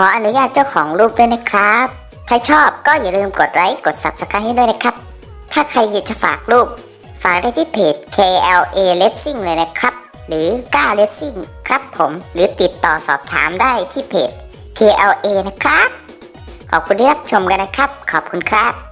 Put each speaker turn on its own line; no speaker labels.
ขออนุญาตเจ้าของรูปด้วยนะครับ ถ้าชอบก็อย่าลืมกดไลค์กด Subscribe ให้ด้วยนะครับ ถ้าใครอยากจะฝากรูป ฝากได้ที่เพจ KLA Racing เลยนะครับ หรือก้า Racing ครับผม หรือติดต่อสอบถามได้ที่เพจ KLA นะครับ ขอบคุณที่รับชมกันนะครับ ขอบคุณครับ